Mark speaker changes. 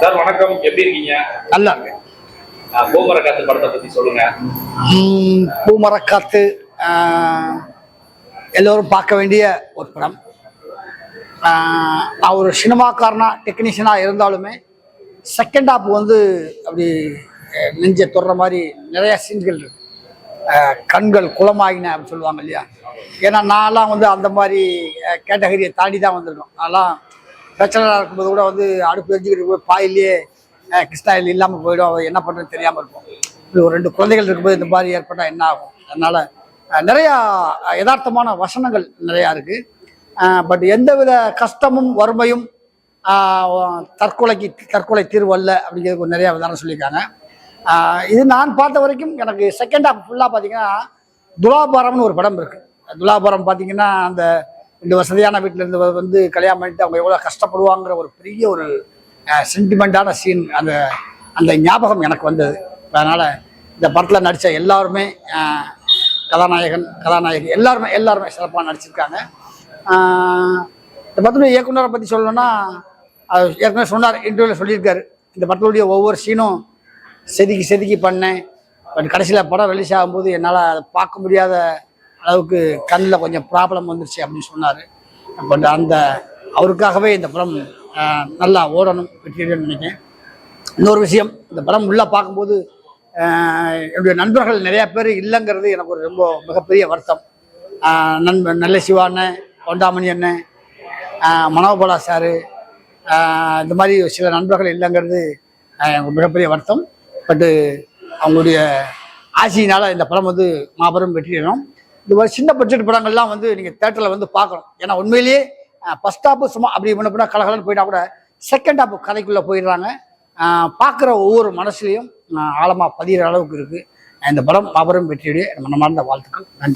Speaker 1: Sir வணக்கம். எப்படி இருக்கீங்க?
Speaker 2: நல்லா இருக்கு
Speaker 1: அஹ் பூமர காத்து படத்தை பத்தி சொல்லுங்க.
Speaker 2: பூமரக்காத்து எல்லோரும் பார்க்க வேண்டிய ஒரு படம். நான் ஒரு சினிமாக்காரனா டெக்னீஷியனாக இருந்தாலுமே செகண்ட் ஹாப் வந்து அப்படி நெஞ்சை தொடுற மாதிரி நிறைய சீன்கள் இருக்கு. கண்கள் குளமாகின அப்படின்னு சொல்லுவாங்க இல்லையா? ஏன்னா நான்லாம் வந்து அந்த மாதிரி கேட்டகரியை தாண்டி தான் வந்திருக்கோம். அதெல்லாம் பேச்சலராக இருக்கும்போது கூட வந்து அடுப்பு எரிஞ்சுக்கிட்டு போய் பாயிலேயே கிறிஸ்டாயில் இல்லாமல் போயிடும். அது என்ன பண்ணுறது தெரியாமல் இருக்கும் இப்படி ஒரு ரெண்டு குழந்தைகள் இருக்கும்போது இந்த மாதிரி ஏற்பட்டால் என்ன ஆகும்? அதனால் நிறையா யதார்த்தமான வசனங்கள் நிறையா இருக்குது பட் எந்தவித கஷ்டமும் வறுமையும் தற்கொலைக்கு தற்கொலை தீர்வு அல்ல அப்படிங்கிறதுக்கு நிறையா உதாரணம் சொல்லியிருக்காங்க. இது நான் பார்த்த வரைக்கும் எனக்கு செகண்ட் ஹாஃப் ஃபுல்லாக பார்த்தீங்கன்னா துலாபாரம்னு ஒரு படம் இருக்குது துலாபாரம் பார்த்தீங்கன்னா அந்த ரெண்டு வசதியான வீட்டில் இருந்து வந்து கல்யாணம் பண்ணிட்டு அவங்க எவ்வளோ கஷ்டப்படுவாங்கிற ஒரு பெரிய ஒரு சென்டிமெண்ட்டான சீன் அந்த அந்த ஞாபகம் எனக்கு வந்தது. அதனால் இந்த படத்தில் நடித்த எல்லாருமே கதாநாயகன் கதாநாயகி எல்லாருமே எல்லாருமே சிறப்பாக நடிச்சிருக்காங்க. இந்த படத்துடைய இயக்குனரை பற்றி சொல்லணும்னா அது ஏற்கனவே சொன்னார் இன்டர்வியூவில் சொல்லியிருக்காரு. இந்த படத்துடைய ஒவ்வொரு சீனும் செதுக்கி செதுக்கி பண்ணேன். பட் கடைசியில் படம் ரிலீஸ் ஆகும்போது என்னால் அதை பார்க்க முடியாத அளவுக்கு கண்ணில் கொஞ்சம் ப்ராப்ளம் வந்துருச்சு அப்படின்னு சொன்னார். பட் அந்த அவருக்காகவே இந்த படம் நல்லா ஓடணும் வெற்றியடையணும்னு நினைக்கிறேன். இன்னொரு விஷயம் இந்த படம் உள்ளே பார்க்கும்போது என்னுடைய நண்பர்கள் நிறையா பேர் இல்லைங்கிறது எனக்கு ஒரு ரொம்ப மிகப்பெரிய வருத்தம். நண்பன் நல்ல சிவா அண்ணன் கொண்டாமணி அண்ணன் மனோபாலா சாரு இந்த மாதிரி சில நண்பர்கள் இல்லைங்கிறது எனக்கு மிகப்பெரிய வருத்தம். பட்டு அவங்களுடைய ஆசையினால் இந்த படம் வந்து மாபெரும் வெற்றியிடும் இந்த மாதிரி சின்ன பட்ஜெட் படங்கள்லாம் வந்து நீங்கள் தேட்டரில் வந்து பார்க்கணும். ஏன்னா உண்மையிலேயே ஃபஸ்ட் ஹாப்பு சும்மா அப்படி பண்ண போனால் கலகலன்னு போயிட்டா கூட செகண்ட் ஹாப்பு கதைக்குள்ளே போயிடுறாங்க. பார்க்குற ஒவ்வொரு மனசுலையும் ஆழமாக பதிகிற அளவுக்கு இருக்குது இந்த படம் மாபெரும் வெற்றியுடைய மனமார்ந்த வாழ்த்துக்கள். நன்றி.